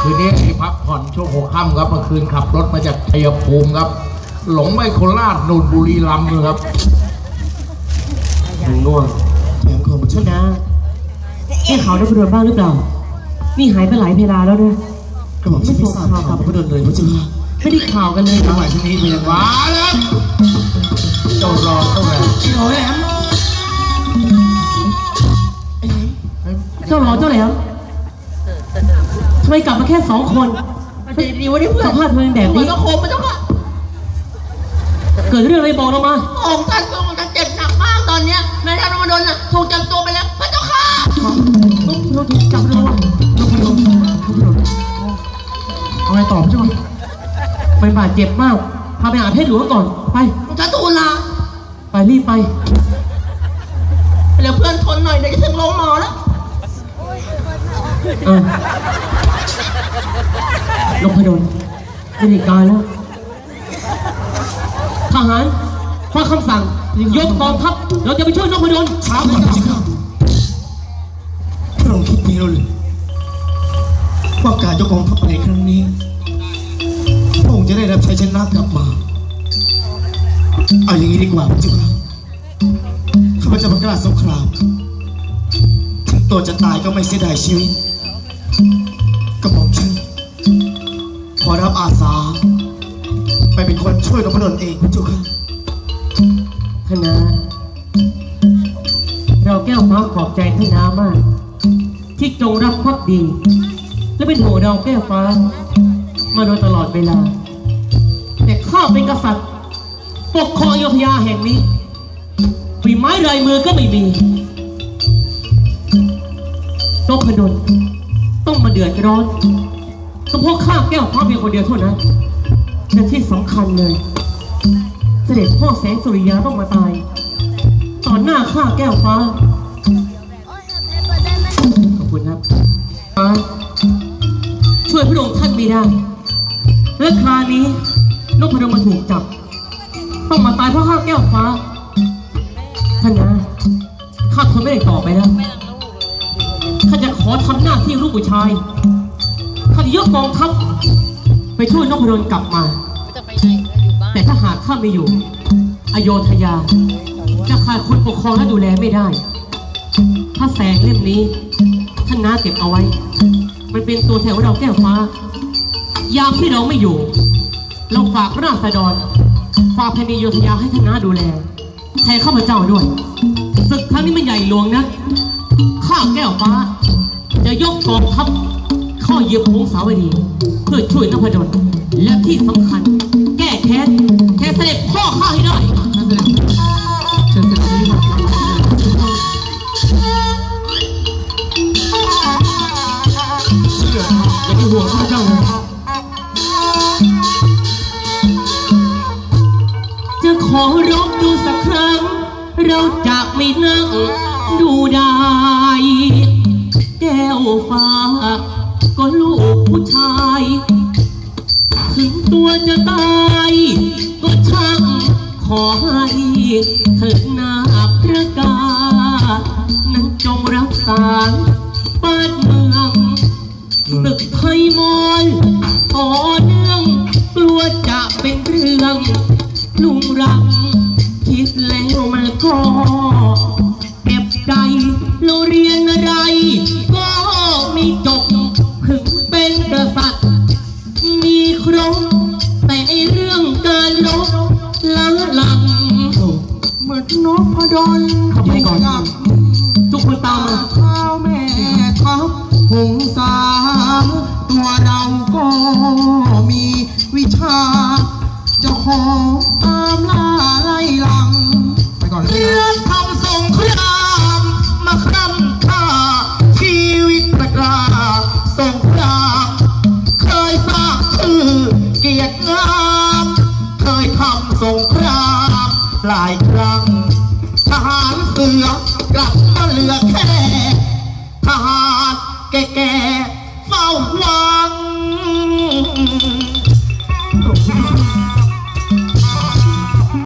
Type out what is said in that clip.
คืนนี้ให้พักผ่อนช่วงหัวค่ำครับเมื่อคืนขับรถมาจากชัยภูมิครับ หลงไปโคราชนูนบุรีรัมย์เลยครับง่วงแหมของชชนะนะได้ข่าวนพดลบ้างหรือเปล่า นี่หายไปหลายเวลาแล้วนะกระบอกฉันไม่ทราบข่าวของพระดลเลยพระเจ้าค่ะไม่ได้ข่าวกันเลยจังหวะชนี้เป็นยังไงมาแล้วเจ้ารอเท่าไหร่ไอ้หน่อยแหลมไอ้แหลมเจ้าหลอเจ้าแหลมทำ ไมกลับมาแค่สองคนดีวะเนี่ยเพื่อสนภาพเธอเป็นแบบเหมือนนี้กับโคมมันเจ้าค่ะเกิดเรื่องอะไรบอกเรามา องค์ท่านทรงจะเจ็บหนักมากตอนเนี้ยแม่ท่านรมดลน่ะถูกจับตัวไปแล้วพระเจ้าค่ะเราถูกจับเราเอาไงต่อพระเจ้าค่ะไปบาดเจ็บมาก พาไปหาแพทย์หลวงก่อน ไปองค์ท่านทูลลาไปรีบไปเดี๋ยวเพื่อนทนหน่อยเดี๋ยวจะถึงโรงหมอแล้วเออลงพดลไม่ได้การแล้ว ทหารฟังคำสั่ง ยกกองทัพ เราจะไปช่วยนพดลช้าก่อนพระเจ้าพระองค์คิดดีแล้วหรือว่าการยกกองทัพไปในครั้งนี้พระองค์จะได้รับชัยชนะกลับมา เอาอย่างนี้ดีกว่าพระเจ้าค่ะข้าพเจ้าประกาศสงครามถึงตัวจะตายก็ไม่เสียดายชีวิต กระบอกฉันขอรับอาสา ไปเป็นคนช่วยนพดลเองพระเจ้าค่ะคณะเราแก้วฟ้าขอบใจท่านนามาก ที่จงรักภักดี และเป็นห่วเราแก้วฟ้า มาโดยตลอดเวลา แต่ข้าเป็นกษัตริย์ ปกครองยธยาแห่งนี้ฝีไม้ลายมือก็ไม่มีนพดล ดือดร้อนก็เพราะข้าแก้วฟ้าเพียงคนเดียวเท่านั้นและที่สำคัญเลย เสด็จพ่อแสงสุริยาต้องมาตายต่อหน้าข้าแก้วฟ้า ขอบคุณครับฟ้าช่วยพระองค์ท่านไม่ได้ และคราวนี้นกพดลมาถูกจับ ต้องมาตายเพราะข้าแก้วฟ้าท่านนะข้าทนไม่ได้ต่อไปแล้ว อทำหน้าที่ลูกผู้ชายข้าจะยกกองทัพไปช่วยนพดลกลับมา จะไปไหนอยู่บ้านแต่ถ้าหากข้าไม่อยู่ อโยธยา จะขาดคนปกครองและดูแลไม่ได้ ถ้าแสงเล่มนี้ ท่านน้าเก็บเอาไว้ มันเป็นตัวแทนของเราแก้วฟ้า ยามที่เราไม่อยู่ เราฝากพระราษฎรฝากแผ่นดินอโยธยาให้ท่านน้าดูแล แทนข้าพเจ้าด้วยศึกครั้งนี้มันใหญ่หลวงนะ ข้าแก้วฟ้า จะยกกองทัพเข้าเยียบพงสาวดี เพื่อช่วยนพดลและที่สำคัญ แก้แค้นแค้นเสด็จพ่อข้าให้ได้เชิญเสด็จอย่าไปห่วงข้าเจ้าเลยจะขอรบดูสักครั้ง เราจะไม่นั่งดูได้ วฟ้า ก็ลูกผู้ชาย ถึงตัวจะตาย ก็ช่างขอให้เถิดหน้าพระกา นั้นจงรักษาบ้านเมืองตึกไทยมอนต่อเนื่องกลัวจะเป็นเรื่องลุงรังคิดแล้วมันก็ ล้าหลังเหมือนนกพดลขอบใจก่อนทุกคนตามมาข้าวแม่ทับหงสามตัวเราก็มีวิชา จะขอตามล่าไล่ลัง ไปก่อนเลย สงครามหลายครั้ง ทหารเสือกลับมาเหลือแค่